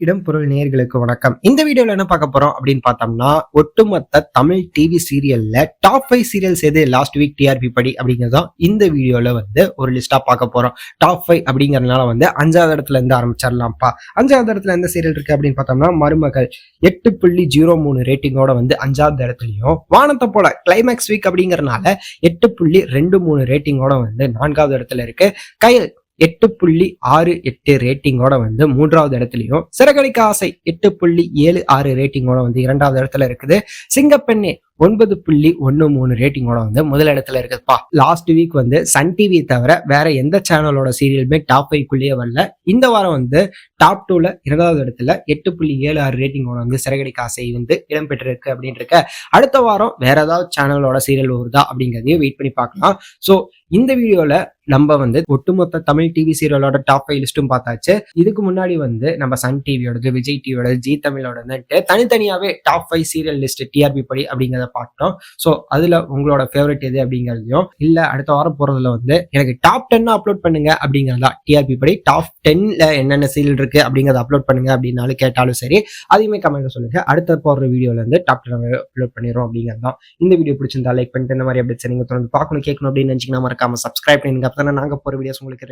இடம் பொருள் நேர்களுக்கு வணக்கம். இந்த வீடியோல என்ன பார்க்க போறோம் அப்படின்னு பார்த்தோம்னா ஒட்டுமொத்த தமிழ் டிவி சீரியல்ல டாப் ஃபைவ் சீரியல்ஸ் எது? லாஸ்ட் வீக் டிஆர்பி படி அப்படிங்கறதும் இந்த வீடியோல வந்து ஒரு லிஸ்டா பார்க்க போறோம். டாப் ஃபைவ் அப்படிங்கறதுனால வந்து அஞ்சாவது இடத்துல இருந்து ஆரம்பிச்சிடலாம்ப்பா. அஞ்சாவது இடத்துல எந்த சீரியல் இருக்கு அப்படின்னு பார்த்தோம்னா மருமகள் எட்டு புள்ளி ஜீரோ மூணு ரேட்டிங்கோட வந்து அஞ்சாவது இடத்துலயும் வானத்தை போல கிளைமேக்ஸ் வீக் அப்படிங்கறதுனால எட்டு புள்ளி ரெண்டு மூணு ரேட்டிங்கோட வந்து நான்காவது இடத்துல இருக்கு. கயல் எட்டு புள்ளி ஆறு எட்டு ரேட்டிங்கோட வந்து மூன்றாவது இடத்துலையும் சிறகடிக்க ஆசை எட்டு புள்ளி ஏழு ஆறு ரேட்டிங்கோட வந்து இரண்டாவது இடத்துல இருக்குது. சிங்கப்பெண்ணே ஒன்பது புள்ளி ஒன்னு மூணு ரேட்டிங்கோட வந்து முதல் இடத்துல இருக்குதுப்பா. லாஸ்ட் வீக் வந்து சன் டிவி தவிர வேற எந்த சேனலோட சீரியலுமே டாப் ஃபைவ்க்குள்ளேயே வரல. இந்த வாரம் வந்து டாப் டூல இரண்டாவது இடத்துல எட்டு புள்ளி ஏழு ஆறு ரேட்டிங்கோட வந்து சிறகடிக்க ஆசை வந்து இடம்பெற்றிருக்கு அப்படின்ட்டு இருக்க அடுத்த வாரம் வேற ஏதாவது சேனலோட சீரியல் வருதா அப்படிங்கிறதையும் வெயிட் பண்ணி பார்க்கலாம். ஸோ இந்த வீடியோவில் நம்ம வந்து ஒட்டுமொத்த தமிழ் டிவி சீரியலோட டாப் ஃபைவ் லிஸ்ட்டும் பார்த்தாச்சு. இதுக்கு முன்னாடி வந்து நம்ம சன் டிவியோடது விஜய் டிவியோட ஜி தமிழோடதுன்ட்டு தனித்தனியாவே top five serial list TRP படி அப்படிங்கிறத பார்த்தோம். ஸோ அதுல உங்களோட ஃபேவரட் எது அப்படிங்கிறதையும் இல்ல அடுத்த வாரம் போறதுல வந்து எனக்கு டாப் டென் அப்லோட் பண்ணுங்க அப்படிங்கிறதா டிஆர்பி படி டாப் டென்ல என்னென்ன சீரியல் இருக்கு அப்படிங்கிறத அப்லோட் பண்ணுங்க அப்படின்னாலும் கேட்டாலும் சரி அதையுமே கமெண்ட் சொல்லுங்க. அடுத்த போடுற வீடியோல இருந்து டாப் டென் அப்லோட் பண்ணிடுறோம் அப்படிங்கிறதான் இந்த வீடியோ பிடிச்சிருந்தா லைக் பண்ணிட்டு இந்த மாதிரி அப்டேட்ஸ் நீங்க தொடர்ந்து பார்க்கணும் கேட்கணும் அப்படின்னு நினைச்சிங்கன்னா மறக்காம சப்ஸ்கிரைப் பண்ணுங்க அப்பதான் நாங்கள் போகிற வீடியோஸ் உங்களுக்கு